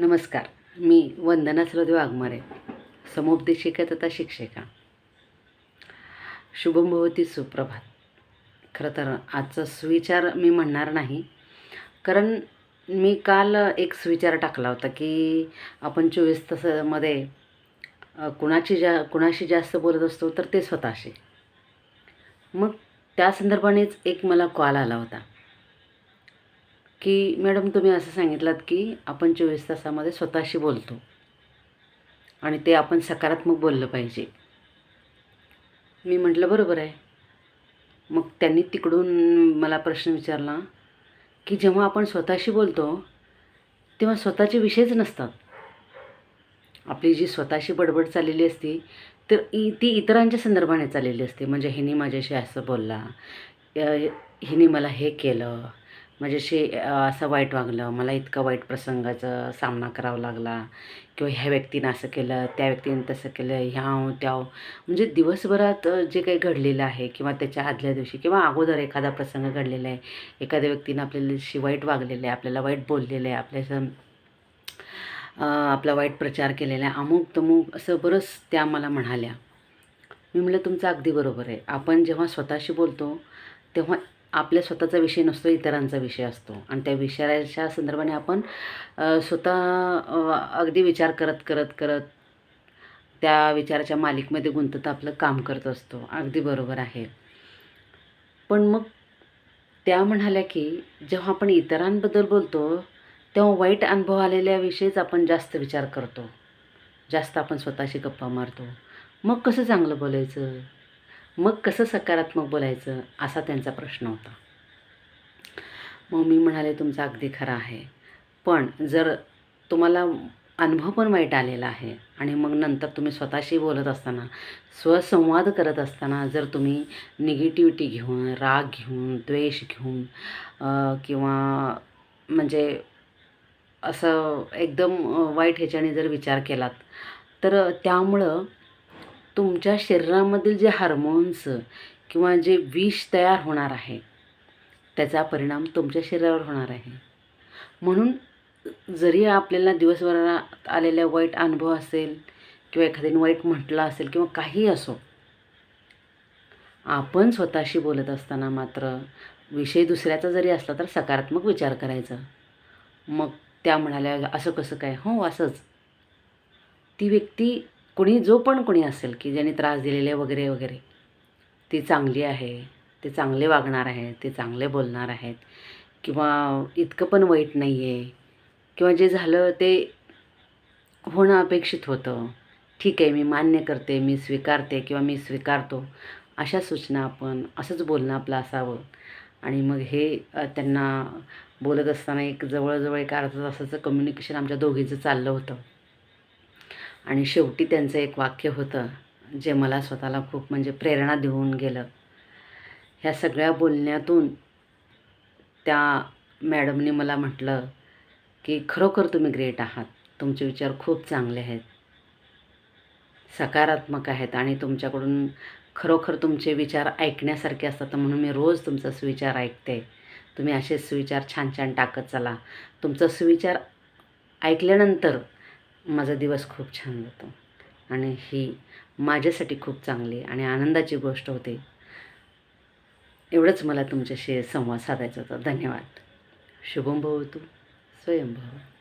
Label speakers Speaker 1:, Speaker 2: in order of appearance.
Speaker 1: नमस्कार. मी वंदना सरोदे वाघमारे समुपदेशिका तथा शिक्षिका. शुभमभवती सुप्रभात. खरं तर आजचा सुविचार मी म्हणणार नाही कारण मी काल एक सुविचार टाकला होता की आपण चोवीस तासामध्ये कुणाची जा कुणाशी जास्त बोलत असतो तर ते स्वतःशी. मग त्या संदर्भानेच एक मला कॉल आला होता. की मॅडम तुम्ही असं सांगितलात की आपण चोवीस तासामध्ये स्वतःशी बोलतो आणि ते आपण सकारात्मक बोललं पाहिजे. मी म्हटलं बरोबर आहे. मग त्यांनी तिकडून मला प्रश्न विचारला की जेव्हा आपण स्वतःशी बोलतो तेव्हा स्वतःचे विषयच नसतात. आपली जी स्वतःशी बडबड चाललेली असती तर इ ती इतरांच्या संदर्भाने चाललेली असते. म्हणजे हिने माझ्याशी असं बोलला हिने मला हे केलं माझ्याशी असं वाईट वागलं. मला इतका वाईट प्रसंगाचा सामना करावा लागला. किंवा ह्या व्यक्तीनं असं केलं त्या व्यक्तीनं तसं केलं ह्या त्या. म्हणजे दिवसभरात जे काही घडलेलं आहे किंवा त्याच्या आदल्या दिवशी किंवा अगोदर एखादा प्रसंग घडलेला आहे एखाद्या व्यक्तीनं आपल्याशी वाईट वागलेलं आहे आपल्याला वाईट बोललेलं आहे आपल्याचं आपला वाईट प्रचार केलेला आहे अमुक तमुक असं बरंच त्या मला म्हणाल्या. मी म्हटलं तुमचं अगदी बरोबर आहे. आपण जेव्हा स्वतःशी बोलतो तेव्हा आपल्या स्वतःचा विषय नसतो इतरांचा विषय असतो. आणि त्या विषयाच्या संदर्भाने आपण स्वतः अगदी विचार करत करत करत त्या विचाराच्या मालिकमध्ये गुंतत आपलं काम करत असतो. अगदी बरोबर आहे. पण मग त्या म्हणाल्या की जेव्हा आपण इतरांबद्दल बोलतो तेव्हा वाईट अनुभव आलेल्याविषयीच आपण जास्त विचार करतो. जास्त आपण स्वतःशी गप्पा मारतो. मग कसं चांगलं बोलायचं? मग कसं सकारात्मक बोलायचं असा त्यांचा प्रश्न होता. मग मी म्हणाले तुमचं अगदी खरं आहे. पण जर तुम्हाला अनुभव पण वाईट आलेला आहे आणि मग नंतर तुम्ही स्वतःशी बोलत असताना स्वसंवाद करत असताना जर तुम्ही निगेटिव्हिटी घेऊन राग घेऊन द्वेष घेऊन किंवा म्हणजे असं एकदम वाईट ह्याच्याने जर विचार केलात तर त्यामुळं तुमच्या शरीरामधील जे हार्मोन्स किंवा जे विष तयार होणार आहे त्याचा परिणाम तुमच्या शरीरावर होणार आहे. म्हणून जरी आपल्याला दिवसभरात आलेला वाईट अनुभव असेल किंवा एखाद्याने वाईट म्हटलं असेल किंवा काही असो आपण स्वतःशी बोलत असताना मात्र विषय दुसऱ्याचा जरी असला तर सकारात्मक विचार करायचा. मग त्या म्हणाल्या असं कसं काय? हो असंच. ती व्यक्ती कुणी जो पण कोणी असेल की ज्याने त्रास दिलेले वगैरे वगैरे ती चांगली आहे ते चांगले वागणार आहे ते चांगले बोलणार आहेत किंवा इतकं पण वाईट नाही आहे किंवा जे झालं ते होणं अपेक्षित होतं. ठीक आहे मी मान्य करते मी स्वीकारते किंवा मी स्वीकारतो अशा सूचना आपण असंच बोलणं आपलं असावं. आणि मग हे त्यांना बोलत असताना एक जवळजवळ एक अर्धा तासाचं कम्युनिकेशन आमच्या दोघीचं चाललं होतं. आणि शेवटी त्यांचं एक वाक्य होतं जे मला स्वतःला खूप म्हणजे प्रेरणा देऊन गेलं. ह्या सगळ्या बोलण्यातून त्या मॅडमने मला म्हटलं की खरोखर तुम्ही ग्रेट आहात. तुमचे विचार खूप चांगले आहेत. सकारात्मक आहेत आणि तुमच्याकडून खरोखर तुमचे विचार ऐकण्यासारखे असतात. म्हणून मी रोज तुमचा सुविचार ऐकते. तुम्ही असे सुविचार छान छान टाकत चला. तुमचा सुविचार ऐकल्यानंतर माझा दिवस खूप छान जातो. आणि ही माझ्यासाठी खूप चांगली आणि आनंदाची गोष्ट होते. एवढंच मला तुमच्याशी संवाद साधायचा होता. धन्यवाद. शुभम भवतु स्वयंभव.